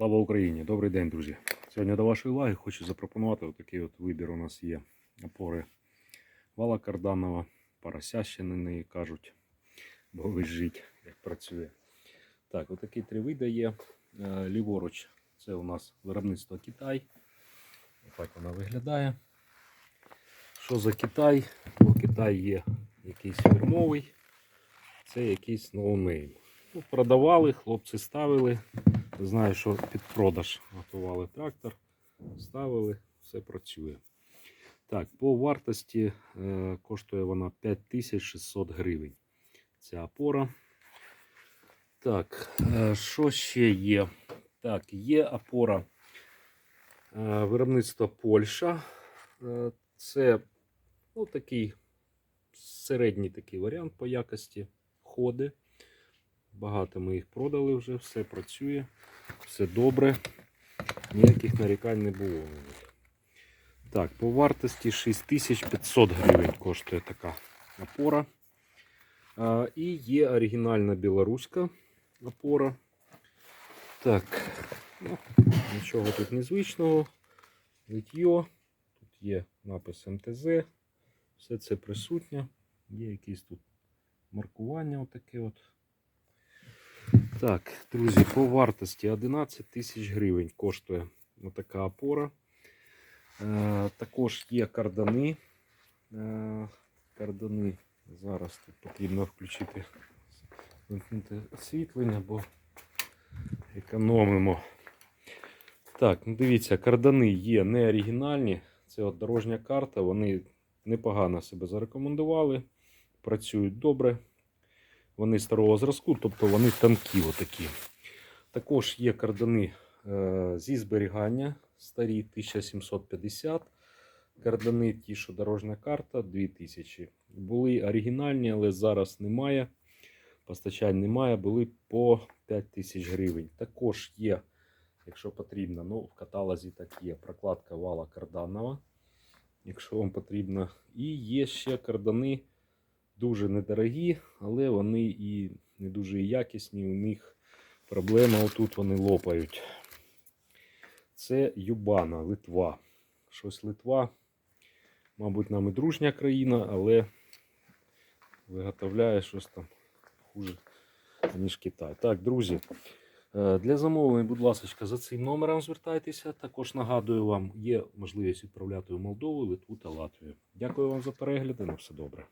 Слава Україні! Добрий день, друзі! Сьогодні до вашої уваги хочу запропонувати отакий от вибір. У нас є опори вала карданова, порося ще на неї кажуть, бо вижить, як працює. Так, отакі три види є. Е, Ліворуч це у нас виробництво Китай. Так вона виглядає. Що за Китай? Бо Китай є якийсь фірмовий, це якийсь ноунейм. Ну, продавали, хлопці ставили. Знаю, що під продаж готували трактор, ставили, все працює. Так, по вартості е, коштує вона 5600 гривень. Ця опора. Так, е, що ще є? Так, є опора е, виробництва Польща. Е, це ну, такий середній такий варіант по якості ходи. Багато ми їх продали вже, все працює, все добре. Ніяких нарікань не було. Так, по вартості 6500 гривень коштує така опора. А, і є оригінальна білоруська опора. Так, ну, нічого тут незвичного. Литьо. Тут є напис МТЗ. Все це присутнє. Є якісь тут маркування отаке от. Так, друзі, по вартості 11 тисяч гривень коштує така опора. Е, також є кардани. Е, кардани. Зараз тут потрібно включити освітлення, бо економимо. Так, ну дивіться, кардани є не оригінальні. Це от дорожня карта. Вони непогано себе зарекомендували, працюють добре. Вони старого зразку, тобто вони тонкі отакі. Також є кардани е, зі зберігання старі 1750. Кардани, ті, що дорожня карта 2000. Були оригінальні, але зараз немає. Постачань немає, були по 5000 гривень. Також є, якщо потрібно, ну в каталозі так є прокладка вала карданова, якщо вам потрібно. І є ще кардани дуже недорогі, але вони і не дуже якісні. У них проблема отут вони лопають. Це Юбана, Литва. Щось Литва, мабуть, нам і дружня країна, але виготовляє щось там хуже, ніж Китай. Так, друзі. е, Для замовлень, будь ласка, за цим номером звертайтеся. Також нагадую вам, є можливість відправляти у Молдову, Литву та Латвію. Дякую вам за перегляди. На все добре.